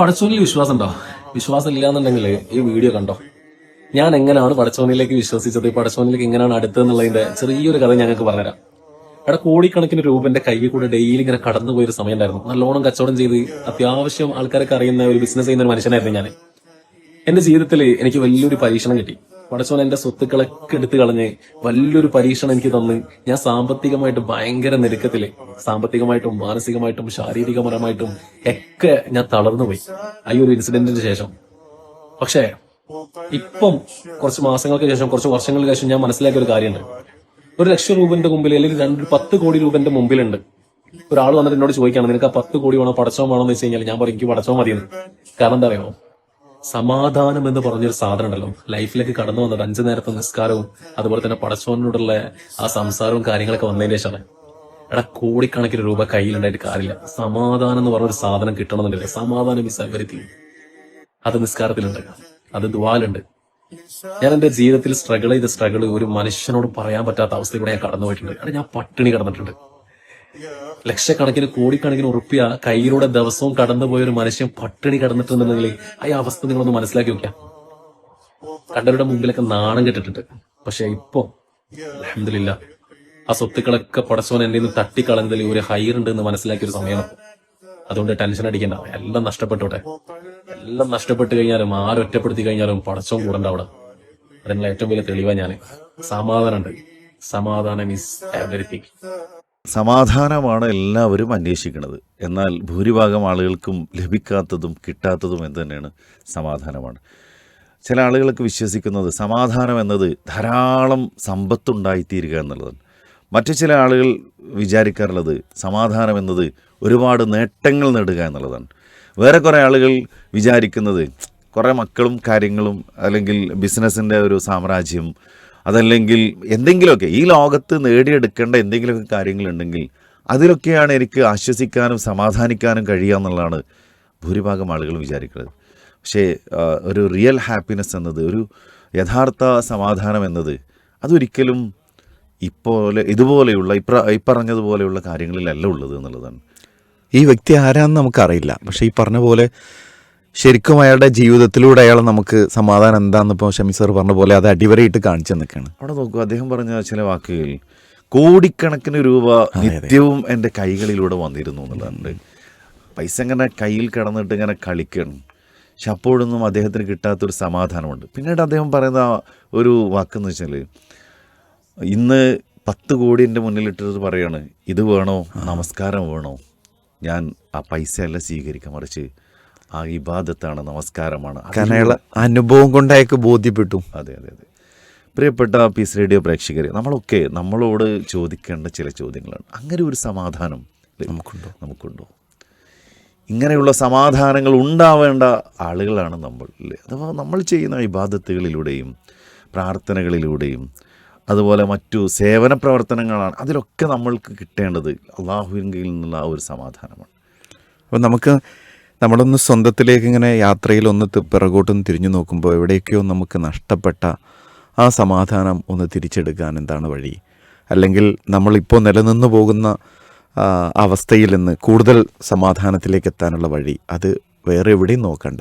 പടച്ചോനിൽ വിശ്വാസം ഉണ്ടോ വിശ്വാസം ഇല്ലാന്നുണ്ടെങ്കിൽ ഈ വീഡിയോ കണ്ടോ? ഞാൻ എങ്ങനെയാണ് പടച്ചോനിലേക്ക് വിശ്വസിച്ചത്? പടച്ചോനിലേക്ക് എങ്ങനെയാണ് അടുത്തതെന്നുള്ളതിന്റെ ചെറിയൊരു കഥ ഞങ്ങൾക്ക് പറഞ്ഞുതരാം. അവിടെ കോടിക്കണക്കിന് രൂപന്റെ കയ്യിൽ കൂടെ ഡെയിലി ഇങ്ങനെ കടന്നു പോയൊരു സമയം ഉണ്ടായിരുന്നു. നല്ലോണം കച്ചവടം ചെയ്ത് അത്യാവശ്യം ആൾക്കാരൊക്കെ അറിയുന്ന ഒരു ബിസിനസ് ചെയ്യുന്ന ഒരു മനുഷ്യനായിരുന്നു ഞാൻ എന്റെ ജീവിതത്തിൽ എനിക്ക് വലിയൊരു പരീക്ഷണം കിട്ടി. പടച്ചോൻ എന്റെ സ്വത്തുക്കളൊക്കെ എടുത്തു കളഞ്ഞ് വലിയൊരു പരീക്ഷണം എനിക്ക് തന്ന് ഞാൻ സാമ്പത്തികമായിട്ട് ഭയങ്കര നിരക്കത്തിൽ സാമ്പത്തികമായിട്ടും മാനസികമായിട്ടും ശാരീരികപരമായിട്ടും ഒക്കെ ഞാൻ തളർന്നു പോയി. ആ ഒരു ഇൻസിഡന്റിന് ശേഷം. പക്ഷേ ഇപ്പം കുറച്ച് മാസങ്ങൾക്ക് ശേഷം കുറച്ച് വർഷങ്ങൾക്ക് ശേഷം ഞാൻ മനസ്സിലാക്കിയ ഒരു കാര്യമുണ്ട്. ഒരു ലക്ഷം രൂപന്റെ മുമ്പിൽ അല്ലെങ്കിൽ രണ്ട് പത്ത് കോടി രൂപന്റെ മുമ്പിലുണ്ട്. ഒരാൾ വന്നിട്ട് എന്നോട് ചോദിക്കുകയാണ് നിനക്ക് ആ പത്ത് കോടി വേണോ പടച്ചോ വേണോ? എന്ന് വെച്ച് കഴിഞ്ഞാൽ ഞാൻ പറയും എനിക്ക് പടച്ചോ മതിയെന്ന്. കാരണം എന്താ അറിയോ സമാധാനം എന്ന് പറഞ്ഞൊരു സാധനം ഉണ്ടല്ലോ ലൈഫിലേക്ക് കടന്നു വന്നത് അഞ്ചു നേരത്തെ നിസ്കാരവും അതുപോലെ തന്നെ പടച്ചോനോടുള്ള ആ സംസാരവും കാര്യങ്ങളൊക്കെ വന്നതിന് ശേഷമാണ്. എടാ കോടിക്കണക്കിന് രൂപ കയ്യിലുണ്ടായിട്ട് കാര്യമില്ല. സമാധാനം എന്ന് പറഞ്ഞൊരു സാധനം കിട്ടണമെന്നുണ്ടല്ലേ സമാധാനം ഈ സൗകര്യത്തിൽ അത് നിസ്കാരത്തിലുണ്ട്. അത് ദ്വാലുണ്ട്. ഞാൻ എന്റെ ജീവിതത്തിൽ സ്ട്രഗിൾ ചെയ്ത സ്ട്രഗിൾ ഒരു മനുഷ്യനോട് പറയാൻ പറ്റാത്ത അവസ്ഥയിലൂടെ ഞാൻ കടന്നു പോയിട്ടുണ്ട് ഞാൻ പട്ടിണി കിടന്നിട്ടുണ്ട്. ലക്ഷക്കണക്കിന് കോടിക്കണക്കിന് ഉറുപ്പിയ കയ്യിലൂടെ ദിവസവും കടന്നുപോയ ഒരു മനുഷ്യൻ പട്ടിണി കടന്നിട്ടുണ്ടെന്നെങ്കിൽ ആ അവസ്ഥ നിങ്ങളൊന്ന് മനസ്സിലാക്കി വെക്കാം. കണ്ടവരുടെ മുമ്പിലൊക്കെ നാണം കെട്ടിട്ടുണ്ട്. പക്ഷെ ഇപ്പോ അഹമ്മദില്ല ആ സ്വത്തുക്കളൊക്കെ പടച്ചോൻ എന്റെ തട്ടിക്കളഞ്ഞതിൽ ഒരു ഹൈർ ഉണ്ട് എന്ന് മനസ്സിലാക്കിയ ഒരു സമയമാണ്. അതുകൊണ്ട് ടെൻഷൻ അടിക്കണ്ട. എല്ലാം നഷ്ടപ്പെട്ടോട്ടെ. എല്ലാം നഷ്ടപ്പെട്ട് കഴിഞ്ഞാലും ആരൊറ്റപ്പെടുത്തി കഴിഞ്ഞാലും പടച്ചോൻ കൂടണ്ട അവിടെ. അതിനുള്ള ഏറ്റവും വലിയ തെളിവാണ് ഞാൻ സമാധാനമുണ്ട് സമാധാനം ഈസ് എവരിത്തിങ് സമാധാനമാണ് എല്ലാവരും അന്വേഷിക്കുന്നത് എന്നാൽ ഭൂരിഭാഗം ആളുകൾക്കും ലഭിക്കാത്തതും കിട്ടാത്തതും എന്ത് തന്നെയാണ് സമാധാനമാണ്. ചില ആളുകൾക്ക് വിശ്വസിക്കുന്നത് സമാധാനം എന്നത് ധാരാളം സമ്പത്തുണ്ടായിത്തീരുക എന്നുള്ളതാണ്. മറ്റു ചില ആളുകൾ വിചാരിക്കാറുള്ളത് സമാധാനം എന്നത് ഒരുപാട് നേട്ടങ്ങൾ നേടുക എന്നുള്ളതാണ്. വേറെ കുറേ ആളുകൾ വിചാരിക്കുന്നത് കുറേ മക്കളും കാര്യങ്ങളും അല്ലെങ്കിൽ ബിസിനസ്സിന്റെ ഒരു സാമ്രാജ്യം അതല്ലെങ്കിൽ എന്തെങ്കിലുമൊക്കെ ഈ ലോകത്ത് നേടിയെടുക്കേണ്ട എന്തെങ്കിലുമൊക്കെ കാര്യങ്ങളുണ്ടെങ്കിൽ അതിലൊക്കെയാണ് എനിക്ക് ആശ്വസിക്കാനും സമാധാനിക്കാനും കഴിയുക എന്നുള്ളതാണ് ഭൂരിഭാഗം ആളുകളും വിചാരിക്കുന്നത്. പക്ഷേ ഒരു റിയൽ ഹാപ്പിനെസ് എന്നത് ഒരു യഥാർത്ഥ സമാധാനം എന്നത് അതൊരിക്കലും ഇപ്പോലെ ഇതുപോലെയുള്ള ഇപ്ര ഇപ്പറഞ്ഞതുപോലെയുള്ള കാര്യങ്ങളിലല്ല ഉള്ളത് എന്നുള്ളതാണ്. ഈ വ്യക്തി ആരാന്ന് നമുക്കറിയില്ല. പക്ഷേ ഈ പറഞ്ഞ പോലെ ശരിക്കും അയാളുടെ ജീവിതത്തിലൂടെ അയാൾ നമുക്ക് സമാധാനം എന്താണെന്ന് ഇപ്പോൾ ഷമി സാർ പറഞ്ഞ പോലെ അത് അടിവരയിട്ട് കാണിച്ചു നിൽക്കുകയാണ് അവിടെ നോക്കൂ അദ്ദേഹം പറഞ്ഞ ചില വാക്കുകൾ കോടിക്കണക്കിന് രൂപ നിത്യവും എന്റെ കൈകളിലൂടെ വന്നിരുന്നു എന്നുള്ളതുണ്ട്. പൈസ ഇങ്ങനെ കയ്യിൽ കിടന്നിട്ട് ഇങ്ങനെ കളിക്കണം. പക്ഷെ അപ്പോഴൊന്നും അദ്ദേഹത്തിന് കിട്ടാത്തൊരു സമാധാനമുണ്ട്. പിന്നീട് അദ്ദേഹം പറയുന്ന ഒരു വാക്കെന്ന് വെച്ചാൽ ഇന്ന് പത്ത് കോടി എന്റെ മുന്നിലിട്ടിട്ട് പറയാണ് ഇത് വേണോ? നമസ്കാരം വേണോ? ഞാൻ ആ പൈസയല്ല സ്വീകരിക്കാൻ മറിച്ച് ആ ഇബാദത്താണ് നമസ്കാരമാണ് കാരണം അയാൾ അനുഭവം കൊണ്ട് അയാൾക്ക് ബോധ്യപ്പെട്ടു. അതെ അതെ അതെ. പ്രിയപ്പെട്ട പീസ് റേഡിയോ പ്രേക്ഷകരെ നമ്മളൊക്കെ നമ്മളോട് ചോദിക്കേണ്ട ചില ചോദ്യങ്ങളാണ്. അങ്ങനെ ഒരു സമാധാനം നമുക്കുണ്ടോ? നമുക്കുണ്ടോ? ഇങ്ങനെയുള്ള സമാധാനങ്ങൾ ഉണ്ടാവേണ്ട ആളുകളാണ് നമ്മൾ അല്ലേ? അഥവാ നമ്മൾ ചെയ്യുന്ന ഇബാദത്തുകളിലൂടെയും പ്രാർത്ഥനകളിലൂടെയും അതുപോലെ മറ്റു സേവന പ്രവർത്തനങ്ങളാണ്. അതിലൊക്കെ നമ്മൾക്ക് കിട്ടേണ്ടത് അള്ളാഹുവിൽ നിന്നുള്ള ആ ഒരു സമാധാനമാണ്. അപ്പോൾ നമുക്ക് നമ്മളൊന്ന് സ്വന്തത്തിലേക്ക് ഇങ്ങനെ യാത്രയിൽ ഒന്ന് പിറകോട്ടൊന്ന് തിരിഞ്ഞു നോക്കുമ്പോൾ എവിടെയൊക്കെയോ നമുക്ക് നഷ്ടപ്പെട്ട ആ സമാധാനം ഒന്ന് തിരിച്ചെടുക്കാൻ എന്താണ് വഴി? അല്ലെങ്കിൽ നമ്മളിപ്പോൾ നിലനിന്ന് പോകുന്ന അവസ്ഥയിൽ നിന്ന് കൂടുതൽ സമാധാനത്തിലേക്ക് എത്താനുള്ള വഴി. അത് വേറെ എവിടെയും നോക്കണ്ട.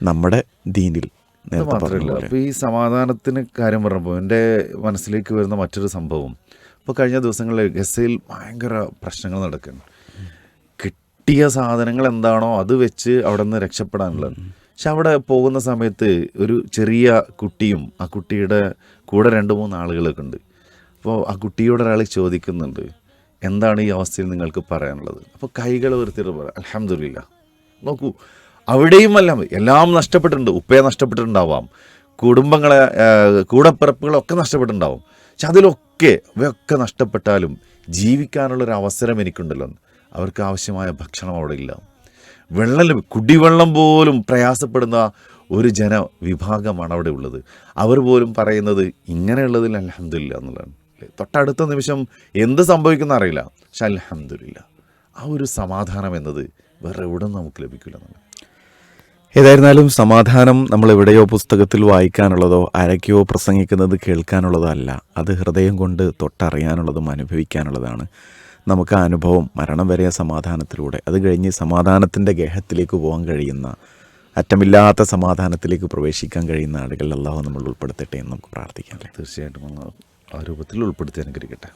നമ്മുടെ ദീനിൽ മാത്രമല്ല അപ്പോൾ ഈ സമാധാനത്തിന് കാര്യം പറഞ്ഞപ്പോൾ എന്റെ മനസ്സിലേക്ക് വരുന്ന മറ്റൊരു സംഭവം. ഇപ്പോൾ കഴിഞ്ഞ ദിവസങ്ങളിൽ ഗസയിൽ ഭയങ്കര പ്രശ്നങ്ങൾ നടക്കുന്നു. കിട്ടിയ സാധനങ്ങൾ എന്താണോ അത് വെച്ച് അവിടെ നിന്ന് രക്ഷപ്പെടാനുള്ളത് പക്ഷെ അവിടെ പോകുന്ന സമയത്ത് ഒരു ചെറിയ കുട്ടിയും ആ കുട്ടിയുടെ കൂടെ രണ്ട് മൂന്ന് ആളുകളൊക്കെ ഉണ്ട്. അപ്പോൾ ആ കുട്ടിയോട് ഒരാൾ ചോദിക്കുന്നുണ്ട് എന്താണ് ഈ അവസ്ഥയിൽ നിങ്ങൾക്ക് പറയാനുള്ളത്? അപ്പോൾ കൈകൾ ഉയർത്തിയിട്ട് പറയാം അലഹമില്ല നോക്കൂ അവിടെയും എല്ലാം എല്ലാം നഷ്ടപ്പെട്ടിട്ടുണ്ട് ഉപ്പയെ നഷ്ടപ്പെട്ടിട്ടുണ്ടാവാം കുടുംബങ്ങളെ കൂടപ്പിറപ്പുകളൊക്കെ നഷ്ടപ്പെട്ടിട്ടുണ്ടാവും. പക്ഷെ അതിലൊക്കെ ഇവയൊക്കെ നഷ്ടപ്പെട്ടാലും ജീവിക്കാനുള്ളൊരു അവസരം എനിക്കുണ്ടല്ലോ. അവർക്ക് ആവശ്യമായ ഭക്ഷണം അവിടെ ഇല്ല. വെള്ളം കുടിവെള്ളം പോലും പ്രയാസപ്പെടുന്ന ഒരു ജനവിഭാഗമാണ് അവിടെ ഉള്ളത്. അവർ പോലും പറയുന്നത് ഇങ്ങനെയുള്ളതിൽ അലഹമില്ല എന്നുള്ളതാണ്? തൊട്ടടുത്ത നിമിഷം എന്ത് സംഭവിക്കുന്ന അറിയില്ല. പക്ഷെ അലഹമില്ല ആ ഒരു സമാധാനം എന്നത് വേറെ എവിടെ നമുക്ക് ലഭിക്കില്ല എന്നുള്ളത് ഏതായിരുന്നാലും സമാധാനം നമ്മൾ എവിടെയോ പുസ്തകത്തിൽ വായിക്കാനുള്ളതോ ആരൊക്കെയോ പ്രസംഗിക്കുന്നത് കേൾക്കാനുള്ളതോ അല്ല അത് ഹൃദയം കൊണ്ട് തൊട്ടറിയാനുള്ളതും അനുഭവിക്കാനുള്ളതാണ്. നമുക്ക് ആ അനുഭവം മരണം വരെ സമാധാനത്തിലൂടെ. അത് കഴിഞ്ഞ് സമാധാനത്തിന്റെ ഗേഹത്തിലേക്ക് പോകാൻ കഴിയുന്ന അറ്റമില്ലാത്ത സമാധാനത്തിലേക്ക് പ്രവേശിക്കാൻ കഴിയുന്ന ആളുകൾ അള്ളാഹു നമ്മൾ ഉൾപ്പെടുത്തട്ടെ എന്ന് നമുക്ക് പ്രാർത്ഥിക്കാം തീർച്ചയായിട്ടും ആ രൂപത്തിൽ ഉൾപ്പെടുത്തി അനുകരിക്കട്ടെ